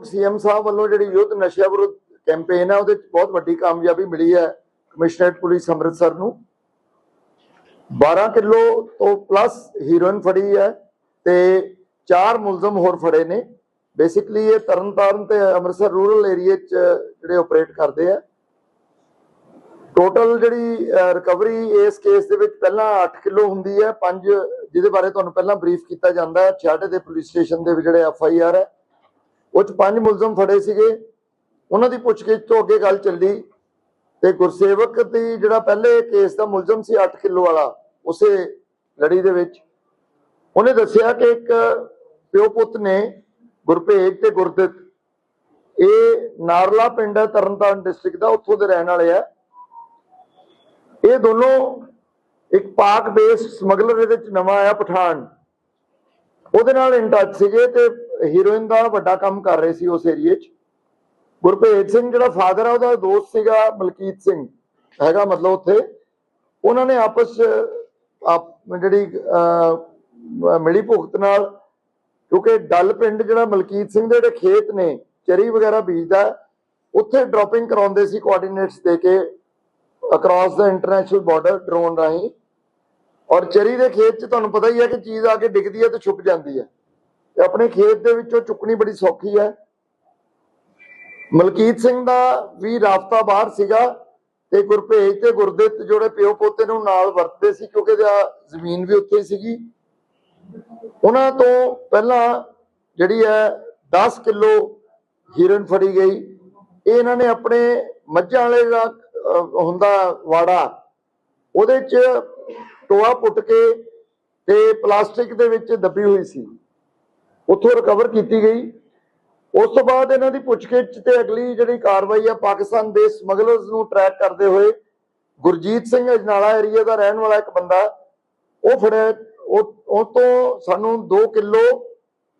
CM ਸਾਹਿਬ ਵੱਲੋਂ ਜਿਹੜੀ ਯੁੱਧ ਨਸ਼ਿਆਂ ਵਿਰੁੱਧ ਕੈਂਪੇਨ ਹੈ, ਉਹਦੇ ਵਿੱਚ ਬਹੁਤ ਵੱਡੀ ਕਾਮਯਾਬੀ ਮਿਲੀ ਹੈ ਕਮਿਸ਼ਨਰੇਟ ਪੁਲਿਸ ਅੰਮ੍ਰਿਤਸਰ ਨੂੰ। 12 ਕਿਲੋ ਤੋਂ ਪਲੱਸ ਹੀਰੋਇਨ ਫੜੀ ਹੈ ਤੇ ਚਾਰ ਮੁਲਜ਼ਮ ਹੋਰ ਫੜੇ ਨੇ। ਬੇਸਿਕਲੀ ਇਹ ਤਰਨਤਾਰਨ ਤੇ ਅੰਮ੍ਰਿਤਸਰ ਰੂਰਲ ਏਰੀਆ 'ਚ ਜਿਹੜੇ ਆਪਰੇਟ ਕਰਦੇ ਆ। ਟੋਟਲ ਜਿਹੜੀ ਰਿਕਵਰੀ ਇਸ ਕੇਸ ਦੇ ਵਿੱਚ ਪਹਿਲਾਂ 8 ਕਿਲੋ ਹੁੰਦੀ ਹੈ 5 ਜਿਹਦੇ ਬਾਰੇ ਤੁਹਾਨੂੰ ਪਹਿਲਾਂ ਬਰੀਫ ਕੀਤਾ ਜਾਂਦਾ ਹੈ। ਛਾਟੇ ਦੇ ਪੁਲਿਸ ਸਟੇਸ਼ਨ ਦੇ ਜਿਹੜੇ ਐਫ ਆਈ ਆਰ ਹੈ। ਉਹ 'ਚ ਪੰਜ ਮੁਲਜ਼ਮ ਫੜੇ ਸੀਗੇ। ਉਹਨਾਂ ਦੀ ਪੁੱਛਗਿੱਛ ਤੋਂ ਅੱਗੇ ਗੱਲ ਚੱਲੀ ਤੇ ਗੁਰਸੇਵਕ ਦੀ ਜਿਹੜਾ ਪਹਿਲੇ ਕੇਸ ਦਾ ਮੁਲਜ਼ਮ ਸੀ 8 ਕਿਲੋ ਵਾਲਾ, ਉਸੇ ਲੜੀ ਦੇ ਵਿੱਚ। ਉਹਨੇ ਦੱਸਿਆ ਕਿ ਇੱਕ ਪਿਓ ਪੁੱਤ ਨੇ ਗੁਰਭੇਜ ਤੇ ਗੁਰਦਿੱਤ, ਇਹ ਨਾਰਲਾ ਪਿੰਡ ਹੈ, ਤਰਨਤਾਰਨ ਡਿਸਟ੍ਰਿਕਟ ਦਾ, ਉੱਥੋਂ ਦੇ ਰਹਿਣ ਵਾਲੇ ਆ। ਇਹ ਦੋਨੋਂ ਇੱਕ ਪਾਕ ਬੇਸ ਸਮਗਲਰ ਇਹਦੇ ਵਿੱਚ ਨਵਾਂ ਆਇਆ ਪਠਾਨ। ਉਹਦੇ ਨਾਲ ਇਨ ਟੱਚ ਸੀਗੇ ਤੇ ਹੀਰੋਇਨ ਦਾ ਵੱਡਾ ਕੰਮ ਕਰ ਰਹੇ ਸੀ ਉਸ ਏਰੀਏ 'ਚ। ਗੁਰਭੇਜ ਸਿੰਘ ਜਿਹੜਾ ਫਾਦਰ ਆ ਉਹਦਾ ਦੋਸਤ ਸੀਗਾ ਮਲਕੀਤ ਸਿੰਘ। ਹੈਗਾ ਮਤਲਬ ਉੱਥੇ। ਉਹਨਾਂ ਨੇ ਆਪਸ ਆਪ ਜਿਹੜੀ ਮਿਲੀ ਭੁਗਤ ਨਾਲ ਕਿਉਂਕਿ ਡੱਲ ਪਿੰਡ ਜਿਹੜਾ ਮਲਕੀਤ ਸਿੰਘ ਦੇ ਜਿਹੜੇ ਖੇਤ ਨੇ ਚਰੀ ਵਗੈਰਾ ਬੀਜਦਾ ਹੈ, ਉੱਥੇ ਡ੍ਰੌਪਿੰਗ ਕਰਾਉਂਦੇ ਸੀ ਕੋਆਰਡੀਨੇਟਸ ਦੇ ਕੇ ਅਕ੍ਰੋਸ ਦਾ ਇੰਟਰਨੈਸ਼ਨਲ ਬਾਰਡਰ ਡਰੋਨ ਰਾਹੀਂ। ਔਰ ਚਰੀ ਦੇ ਖੇਤ 'ਚ ਤੁਹਾਨੂੰ ਪਤਾ ਹੀ ਹੈ ਕਿ ਚੀਜ਼ ਆ ਕੇ ਡਿੱਗਦੀ ਹੈ ਤੇ ਛੁਪ ਜਾਂਦੀ ਹੈ। ਤੇ ਆਪਣੇ ਖੇਤ ਦੇ ਵਿੱਚੋਂ ਚੁੱਕਣੀ ਬੜੀ ਸੌਖੀ ਹੈ। ਮਲਕੀਤ ਸਿੰਘ ਦਾ ਵੀ ਰਾਫਤਾ ਬਾਹਰ ਸੀਗਾ ਤੇ ਗੁਰਭੇਜ ਤੇ ਗੁਰਦਿੱਤ ਜਿਹੜੇ ਪਿਓ ਪੋਤੇ ਨੂੰ ਨਾਲ ਵਰਤਦੇ ਸੀ ਕਿਉਂਕਿ ਜ਼ਮੀਨ ਵੀ ਉੱਥੇ ਹੀ ਸੀਗੀ। ਉਹਨਾਂ ਤੋਂ ਪਹਿਲਾਂ ਜਿਹੜੀ ਹੈ 10 ਕਿਲੋ ਹੀਰਨ ਫੜੀ ਗਈ। ਇਹ ਇਹਨਾਂ ਨੇ ਆਪਣੇ ਮੱਝਾਂ ਵਾਲੇ ਦਾ ਹੁੰਦਾ ਵਾੜਾ, ਉਹਦੇ ਚ ਟੋਆ ਪੁੱਟ ਕੇ ਤੇ ਪਲਾਸਟਿਕ ਦੇ ਵਿੱਚ ਦੱਬੀ ਹੋਈ ਸੀ। ਉੱਥੋਂ ਰਿਕਵਰ ਕੀਤੀ ਗਈ। ਉਸ ਤੋਂ ਬਾਅਦ ਇਹਨਾਂ ਦੀ ਪੁੱਛਗਿੱਛ ਤੇ ਅਗਲੀ ਜਿਹੜੀ ਕਾਰਵਾਈ ਆ, ਪਾਕਿਸਤਾਨ ਦੇ ਸਮਗਲਰਸ ਨੂੰ ਟਰੈਕ ਕਰਦੇ ਹੋਏ ਗੁਰਜੀਤ ਸਿੰਘ ਅਜਨਾਲਾ ਏਰੀਆ ਦਾ ਰਹਿਣ ਵਾਲਾ ਇੱਕ ਬੰਦਾ, ਉਹ ਫੜਿਆ, ਉਹ ਤੋਂ ਸਾਨੂੰ 2 ਕਿਲੋ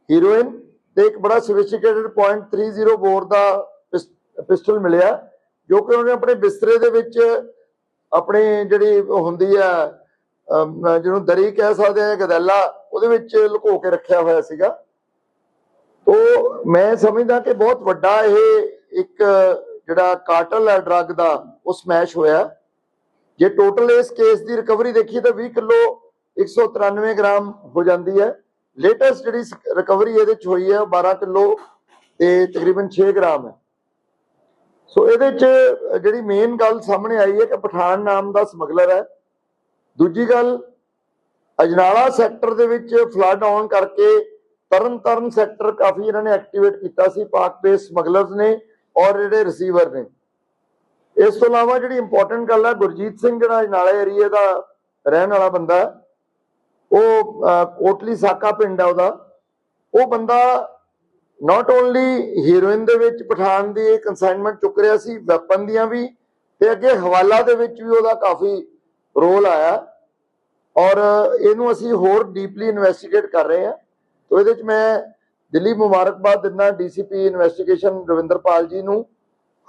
ਹੀਰੋਇਨ ਤੇ ਇੱਕ ਬੜਾ ਸੋਫਿਸਟੀਕੇਟਡ .30 ਬੋਰ ਦਾ ਪਿਸਟਲ ਮਿਲਿਆ, ਜੋ ਕਿ ਉਹਨੇ ਆਪਣੇ ਬਿਸਤਰੇ ਦੇ ਵਿੱਚ ਆਪਣੇ ਜਿਹੜੀ ਹੁੰਦੀ ਆ ਜਿਹਨੂੰ ਦਰੀ ਕਹਿ ਸਕਦੇ ਆ ਗਦੈਲਾ, ਉਹਦੇ ਵਿੱਚ ਲੁਕੋ ਕੇ ਰੱਖਿਆ ਹੋਇਆ ਸੀਗਾ। ਉਹ ਮੈਂ ਸਮਝਦਾ ਕਿ ਬਹੁਤ ਵੱਡਾ ਇਹ ਇੱਕ ਜਿਹੜਾ ਕਾਟਲ ਹੈ ਡਰੱਗ ਦਾ, ਉਹ ਸਮੈਸ਼ ਹੋਇਆ। ਜੇ ਟੋਟਲ ਇਸ ਕੇਸ ਦੀ ਰਿਕਵਰੀ ਦੇਖੀ ਤਾਂ 20 ਕਿਲੋ 193 ਗ੍ਰਾਮ ਹੋ ਜਾਂਦੀ ਹੈ। ਲੇਟੈਸਟ ਜਿਹੜੀ ਰਿਕਵਰੀ ਇਹਦੇ ਚ ਹੋਈ ਹੈ ਉਹ 12 ਕਿਲੋ ਤੇ ਤਕਰੀਬਨ 6 ਗ੍ਰਾਮ ਹੈ। ਸੋ ਇਹਦੇ ਚ ਜਿਹੜੀ ਮੇਨ ਗੱਲ ਸਾਹਮਣੇ ਆਈ ਹੈ ਕਿ ਪਠਾਨ ਨਾਮ ਦਾ ਸਮਗਲਰ ਹੈ। ਦੂਜੀ ਗੱਲ, ਅਜਨਾਲਾ ਸੈਕਟਰ ਦੇ ਵਿੱਚ ਫਲੱਡ ਆਉਣ ਕਰਕੇ ਤਰਨ ਤਾਰਨ ਸੈਕਟਰ ਕਾਫੀ ਇਹਨਾਂ ਨੇ ਐਕਟੀਵੇਟ ਕੀਤਾ ਸੀ ਪਾਕ ਬੇਸ ਸਮਗਲਰਸ ਨੇ ਔਰ ਜਿਹੜੇ ਰਿਸੀਵਰ ਨੇ। ਇਸ ਤੋਂ ਇਲਾਵਾ ਜਿਹੜੀ ਇੰਪੋਰਟੈਂਟ ਗੱਲ ਹੈ ਗੁਰਜੀਤ ਸਿੰਘ ਜਿਹੜਾ ਅਜਨਾਲਾ ਏਰੀਏ ਦਾ ਰਹਿਣ ਵਾਲਾ ਬੰਦਾ ਉਹ ਅਹ, ਕੋਟਲੀ ਸਾਕਾ ਪਿੰਡ ਹੈ ਉਹਦਾ। ਉਹ ਬੰਦਾ ਨਾਟ ਓਨਲੀ ਹੀਰੋਇਨ ਦੇ ਵਿੱਚ ਪਠਾਨ ਦੀ ਕਨਸਾਈਨਮੈਂਟ ਚੁੱਕ ਰਿਹਾ ਸੀ ਵੈਪਨ ਦੀਆਂ ਵੀ ਤੇ ਅੱਗੇ ਹਵਾਲਾ ਦੇ ਵਿੱਚ ਵੀ ਉਹਦਾ ਕਾਫੀ ਰੋਲ ਆਇਆ। ਔਰ ਇਹਨੂੰ ਅਸੀਂ ਹੋਰ ਡੀਪਲੀ ਇਨਵੈਸਟੀਗੇਟ ਕਰ ਰਹੇ ਹਾਂ। ਤੋ ਇਹਦੇ ਵਿੱਚ ਮੈਂ ਦਿੱਲੀ ਮੁਬਾਰਕਬਾਦ ਦਿੰਦਾ ਡੀਸੀਪੀ ਇਨਵੈਸਟੀਗੇਸ਼ਨ ਰਵਿੰਦਰਪਾਲ ਜੀ ਨੂੰ,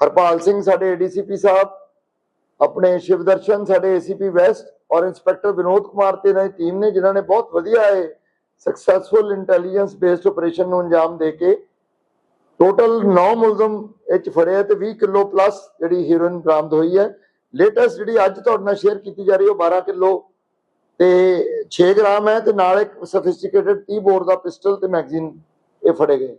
ਹਰਪਾਲ ਸਿੰਘ ਸਾਡੇ ਏਡੀਸੀਪੀ ਸਾਹਿਬ, ਆਪਣੇ ਸ਼ਿਵਦਰਸ਼ਨ ਸਾਡੇ ਏਸੀਪੀ ਵੈਸਟ ਔਰ ਇੰਸਪੈਕਟਰ ਵਿਨੋਦ ਕੁਮਾਰ ਤੇ ਇਹਨਾਂ ਦੀ ਟੀਮ ਨੇ ਜਿਨ੍ਹਾਂ ਨੇ ਬਹੁਤ ਵਧੀਆ ਇਹ ਸਕਸੈਸਫੁਲ ਇੰਟੈਲੀਜੈਂਸ ਬੇਸਡ ਆਪਰੇਸ਼ਨ ਨੂੰ ਅੰਜਾਮ ਦੇ ਕੇ ਟੋਟਲ 9 ਮੁਲਜ਼ਮ ਇਹ 'ਚ ਫੜੇ ਆ ਤੇ 20 ਕਿਲੋ ਪਲੱਸ ਜਿਹੜੀ ਹੀਰੋਇਨ ਬਰਾਮਦ ਹੋਈ ਹੈ। ਲੇਟੈਸਟ ਜਿਹੜੀ ਅੱਜ ਤੁਹਾਡੇ ਨਾਲ ਸ਼ੇਅਰ ਕੀਤੀ ਜਾ ਰਹੀ ਹੈ ਉਹ 12 ਕਿਲੋ ਤੇ 6 ਗ੍ਰਾਮ ਹੈ ਤੇ ਨਾਲ ਇੱਕ ਸਫਿਸਟੀਕੇਟਡ 30 ਬੋਰ ਦਾ ਪਿਸਟਲ ਤੇ ਮੈਗਜ਼ੀਨ ਇਹ ਫੜੇ ਗਏ।